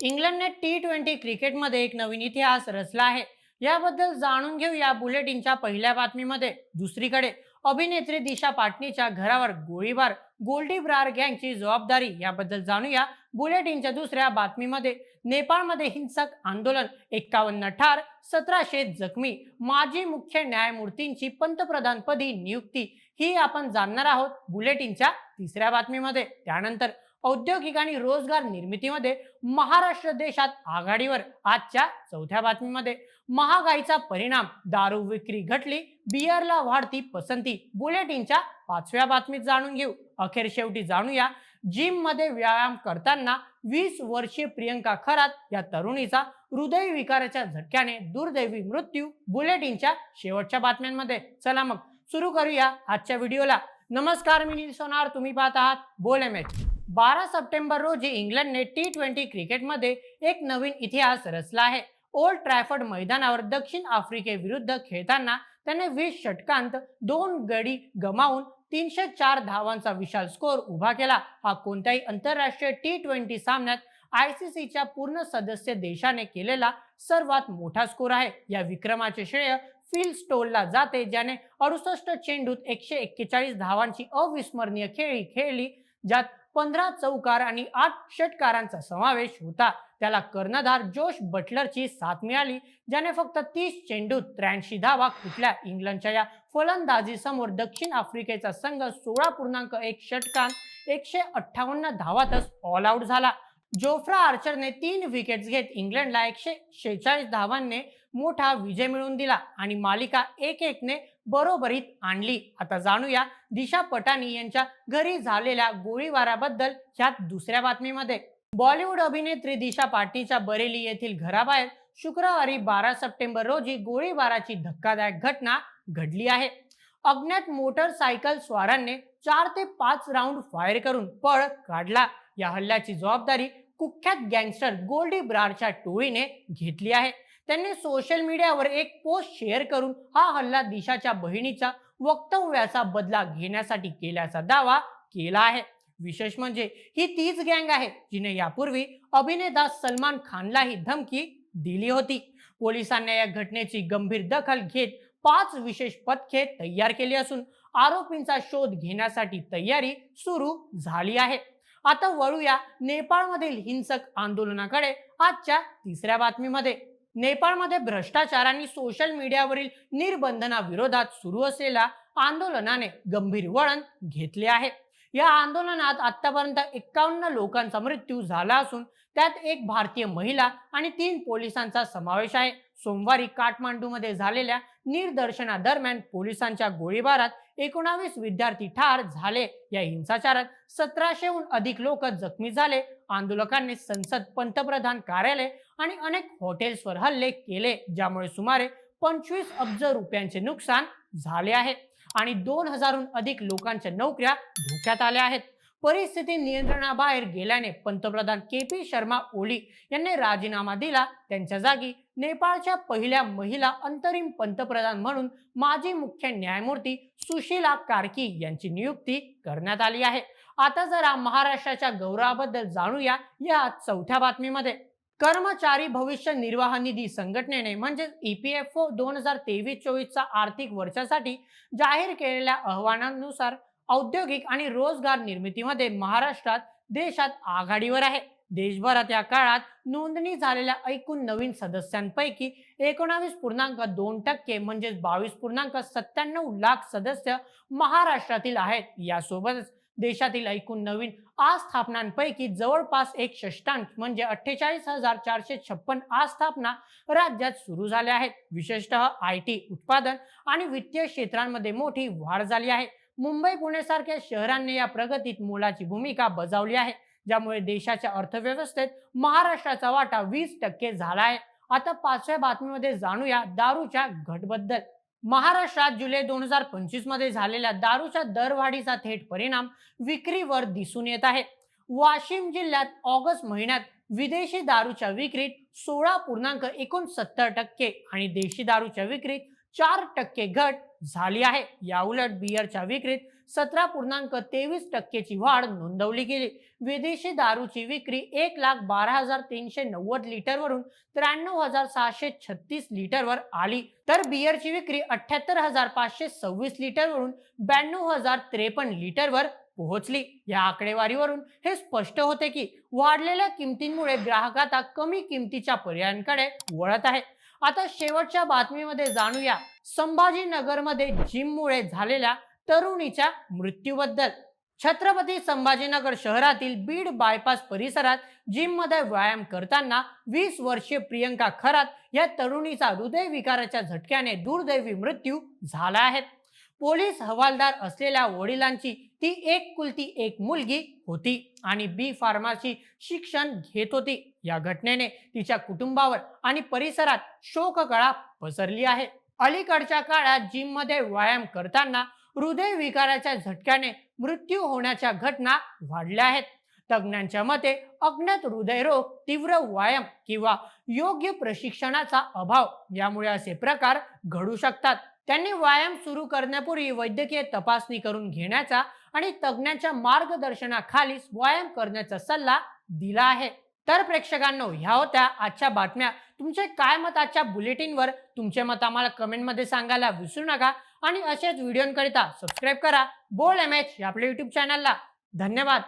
इंग्लंडने T twenty क्रिकेटमध्ये एक नवीन इतिहास रचला आहे. याबद्दल जाणून घेऊ या बुलेटिनच्या पहिल्या बातमीमध्ये. दुसरीकडे अभिनेत्री दिशा पाटणीच्या घरावर गोळीबार गोल्डी ब्रार गँगची जबाबदारी याबद्दल जाणूया. बुलेटिनच्या दुसऱ्या बातमीमध्ये नेपाळमध्ये हिंसक आंदोलन एक्कावन्न ठार सतराशे जखमी. माजी मुख्य न्यायमूर्तींची पंतप्रधानपदी नियुक्ती. ही आपण जाणणार आहोत बुलेटिनच्या तिसऱ्या बातमीमध्ये. त्यानंतर औद्योगिक आणि रोजगार निर्मितीमध्ये महाराष्ट्र देशात आघाडीवर आजच्या चौथ्या बातमीमध्ये. महागाईचा परिणाम दारू विक्री घटली बियरला वाढती पसंती बुलेटिनच्या पाचव्या बातमीत जाणून घेऊ. अखेर शेवटी जाणूया जिममध्ये व्यायाम करताना वीस वर्षीय प्रियंका खरात या तरुणीचा हृदय विकाराच्या झटक्याने दुर्दैवी मृत्यू बुलेटिनच्या शेवटच्या बातम्यांमध्ये. चला मग सुरू करूया आजच्या व्हिडिओला. नमस्कार मी सोनार. तुम्ही पाहत आहात बोल एम एच बारा सप्टेंबर रोजी इंग्लंडने टी ट्वेंटी क्रिकेटमध्ये एक नवीन इतिहास रचला आहे. ओल्ड ट्रॅफर्ड मैदानावर दक्षिण आफ्रिकेविरुद्ध खेळताना त्याने वीस षटकांत दोन गडी गमावून तीनशे चार धावांचा विशाल स्कोर उभा केला. हा कोणत्याही आंतरराष्ट्रीय टी ट्वेंटी सामन्यात आयसीसीच्या पूर्ण सदस्य देशाने केलेला सर्वात मोठा स्कोर आहे. या विक्रमाचे श्रेय फिल स्टोलला जाते ज्याने अडुसष्ट चेंडूत एकशे एक्केचाळीस धावांची अविस्मरणीय खेळी खेळली ज्यात पंधरा चौकार आणि आठ षटकारांचा समावेश होता. त्याला कर्णधार जोश बटलरची साथ मिळाली ज्याने फक्त तीस चेंडूत त्र्याऐंशी धावा कुठल्या इंग्लंडच्या या फलंदाजी समोर दक्षिण आफ्रिकेचा संघ सोळा पूर्णांक एक षटकांत एकशे अठ्ठावन्न धावातच ऑल आउट झाला. जोफ्रा आर्चरने तीन विकेट्स घेत इंग्लंडला एकशे शेहेचाळीस धावांनी मोठा विजय मिळवून दिला आणि मालिका एक एकने बरोबरीत आणली. आता जाणूया दिशा पटानी यांच्या घरी झालेल्या गोळीबाराबद्दल ह्या दुसऱ्या बातमीमध्ये. बॉलिवूड अभिनेत्री दिशा पाटणीच्या बरेली येथील घराबाहेर शुक्रवारी बारा सप्टेंबर रोजी गोळीबाराची धक्कादायक घटना घडली आहे. अज्ञात मोटरसायकल स्वारांनी चार ते पाच राऊंड फायर करून पळ काढला. या हल्ल्याची जबाबदारी कुख्यात गँगस्टर गोल्डी ब्रारच्या टोळीने घेतली आहे. त्यांनी सोशल मीडियावर एक पोस्ट शेअर करून हा हल्ला दिशाच्या बहिणीचा वक्तव्याचा बदला घेण्यासाठी केल्याचा दावा केला आहे. विशेष म्हणजे ही तीच गँग आहे जिने यापूर्वी अभिनेता सलमान खानलाही धमकी दिली होती. पोलिसांनी या घटनेची गंभीर दखल घेत पाच विशेष पथके तयार केली असून आरोपींचा शोध घेण्यासाठी तयारी सुरू झाली आहे. आता वळूया नेपाळमधील हिंसक आंदोलनाकडे. आजच्या तिसऱ्या बातमीमध्ये. नेपाळमध्ये भ्रष्टाचार आणि सोशल मीडियावरील निर्बंधनाविरोधात सुरू असलेल्या आंदोलनाने गंभीर वळण घेतले आहे. या आंदोलनात आतापर्यंत एक्कावन्न लोकांचा मृत्यू झाला असून त्यात एक भारतीय महिला आणि तीन पोलिसांचा समावेश आहे. सोमवारी काठमांडूमध्ये झालेल्या निदर्शनादरम्यान पोलिसांच्या गोळीबारात एकोणावीस विद्यार्थी ठार झाले. या हिंसाचारात सतराशेहून अधिक लोक जखमी झाले. आंदोलकांनी संसद पंतप्रधान कार्यालय आणि अनेक हॉटेल्सवर हल्ले केले ज्यामुळे सुमारे पंचवीस अब्ज रुपयांचे नुकसान झाले आहे आणि दोन हजारहून अधिक लोकांच्या नोकऱ्या धोक्यात आल्या आहेत. परिस्थिती नियंत्रणाबाहेर गेल्याने पंतप्रधान के पी शर्मा ओली यांनी राजीनामा दिला. त्यांच्या जागी नेपाळच्या पहिल्या महिला अंतरिम पंतप्रधान म्हणून माजी मुख्य न्यायमूर्ती सुशीला कार्की यांची नियुक्ती करण्यात आली आहे. आता जरा महाराष्ट्राच्या गौरवाबद्दल जाणूया या चौथ्या बातमीमध्ये. कर्मचारी भविष्य निर्वाह निधी संघटनेने म्हणजेच ई पी एफ ओ दोन हजार तेवीस चोवीसचा आर्थिक वर्षासाठी जाहीर केलेल्या अहवालानुसार औद्योगिक आणि रोजगार निर्मितीमध्ये महाराष्ट्रात देशात आघाडीवर आहे. देशभरात या काळात नोंदणी झालेल्या एकूण नवीन सदस्यांपैकी एकोणावीस पूर्णांक दोन टक्के म्हणजेच बावीस पूर्णांक सत्त्याण्णव लाख सदस्य महाराष्ट्रातील आहेत. यासोबतच देशातील एकूण नवीन आस्थापनांपैकी जवळपास एक षष्टांश म्हणजे अठ्ठेचाळीस हजार चारशे छप्पन आस्थापना राज्यात सुरू झाल्या आहेत. विशेषतः आय टी उत्पादन आणि वित्तीय क्षेत्रांमध्ये मोठी वाढ झाली आहे. मुंबई पुणे सारख्या शहरांनी या प्रगतीत मोलाची भूमिका बजावली आहे ज्यामुळे देशाच्या अर्थव्यवस्थेत महाराष्ट्राचा वाटा वीस टक्के झाला आहे. आता पाचव्या बातमीमध्ये जाणूया दारूच्या घटबद्दल. महाराष्ट्रात जुलै दोन हजार पंचवीसमध्ये झालेल्या दारूच्या दरवाढीचा थेट परिणाम विक्रीवर दिसून येत आहे. वाशिम जिल्ह्यात ऑगस्ट महिन्यात विदेशी दारूच्या विक्रीत सोळा पूर्णांक एकोणसत्तर टक्के आणि देशी दारूच्या विक्रीत चार टक्के घट झाली आहे. याउलट बियरच्या विक्रीत सतरा पूर्णांक तेवीस टक्केची वाढ नोंदवली गेली. विदेशी दारूची विक्री एक लाख बारा हजार तीनशे नव्वद लिटरवरून त्र्याण्णव हजार सहाशे छत्तीस लिटरवर आली. तर बियरची विक्री अठ्याहत्तर हजार पाचशे सव्वीस लिटरवरून ब्याण्णव हजार त्रेपन्न लिटरवर पोहोचली. या आकडेवारीवरून हे स्पष्ट होते की वाढलेल्या किमतींमुळे ग्राहक आता कमी किमतीच्या पर्यायांकडे वळत आहे. आता शेवटच्या बातमीमध्ये जाणूया. संभाजीनगरमध्ये जिममुळे झालेल्या तरुणीच्या मृत्यूबद्दल. छत्रपती संभाजीनगर शहरातील बीड बायपास परिसरात जिममध्ये व्यायाम करताना वीस वर्षीय प्रियंका खरात या तरुणीचा हृदयविकाराच्या झटक्याने दुर्दैवी मृत्यू झाला आहे. पोलीस हवालदार असलेल्या वडिलांची ती एक कुलती एक मुलगी होती आणि बी फार्मासी शिक्षण घेत होती. या घटनेने तिच्या कुटुंबावर आणि परिसरात शोककळा पसरली आहे. अलीकडच्या काळात जिममध्ये व्यायाम करताना हृदय विकाराच्या झटक्याने मृत्यू होण्याच्या घटना वाढल्या आहेत. तज्ज्ञांच्या मते अज्ञात हृदयरोग तीव्र व्यायाम किंवा योग्य प्रशिक्षणाचा अभाव यामुळे असे प्रकार घडू शकतात. त्यांनी व्यायाम सुरू करण्यापूर्वी वैद्यकीय तपासणी करून घेण्याचा आणि तज्ज्ञांच्या मार्गदर्शनाखालीच व्यायाम करण्याचा सल्ला दिला आहे. तर प्रेक्षकांनो ह्या होत्या आजच्या बातम्या. तुमचे काय मत आजच्या बुलेटिनवर तुमचे मत आम्हाला कमेंटमध्ये सांगायला विसरू नका. आणि असेच व्हिडिओकरिता सबस्क्राईब करा. बोल एम एच आपल्या युट्यूब चॅनलला धन्यवाद.